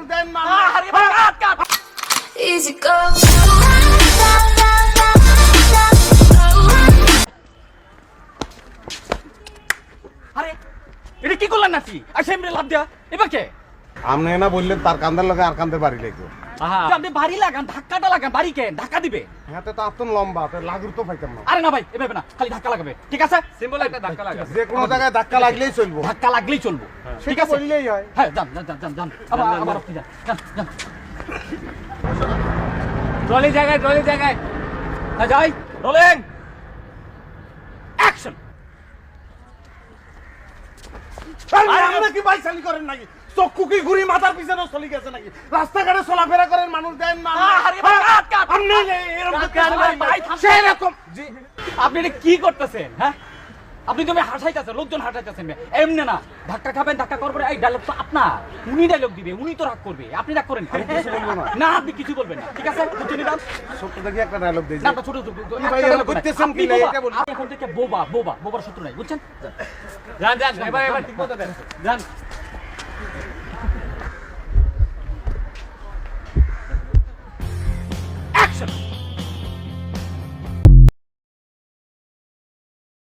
মানুষ দেন না আরে ভাই, কাট, কাট। Easy go. এটা কি করলেন নাকি? আর সেমরে লাভ দেয়া। এবার কে? আপনি না বললেন তার কান্দার লগে আর কান্দের বাড়ি লাগবে। আপনি বাড়ি লাগান ধাক্কাটা লাগান বাড়ি কে ধাক্কা দিবে। হ্যাঁ তো আপনি লম্বা তো লাগুর তো পাইতাম না। আরে না ভাই এভাবে না খালি ধাক্কা লাগাবে ঠিক আছে? সিম্বল একটা ধাক্কা যে কোনো জায়গায় ধাক্কা লাগলেই চলবো। ধাক্কা লাগলেই চলবো ঠিক আছে? বললেই হয়। হ্যাঁ যান যান যান যান আবার আবার আপনি যান যান যান। ট্রলি জায়গায় ট্রলি জায়গায়। হ্যাঁ যাই। রোলিং অ্যাকশন আরে আপনি কি বাইসালি করেন নাকি? চক্ষু কি ঘুরি মাথার পিছনে চলে গেছে নাকি? রাস্তাঘাটে চলাফেরা করেন মানুষ দেন না। আপনি এটা কি করতেছেন হ্যাঁ আপনি তুমি হাসাইতেছেন লোকজন হাসাইতেছেন এমনি না ধাক্কা খাবেন ধাক্কা করবেন এই ডায়লগ তো আপনার। উনি ডায়লগ দিবে উনি তো রাগ করবে আপনি রাগ করেন না। না। আপনি কিছু বলবেন না ঠিক আছে? বুঝতে দাম ছোট্ট দেখি একটা ডায়লগ দিয়েছি না ছোট ছোট আপনি করতেছেন কি না, এটা বলুন। আপনি এখন থেকে বোবা বোবা বোবার শত্রু নাই বুঝছেন? যান যান এবার এবার ঠিক মতো দেন। যান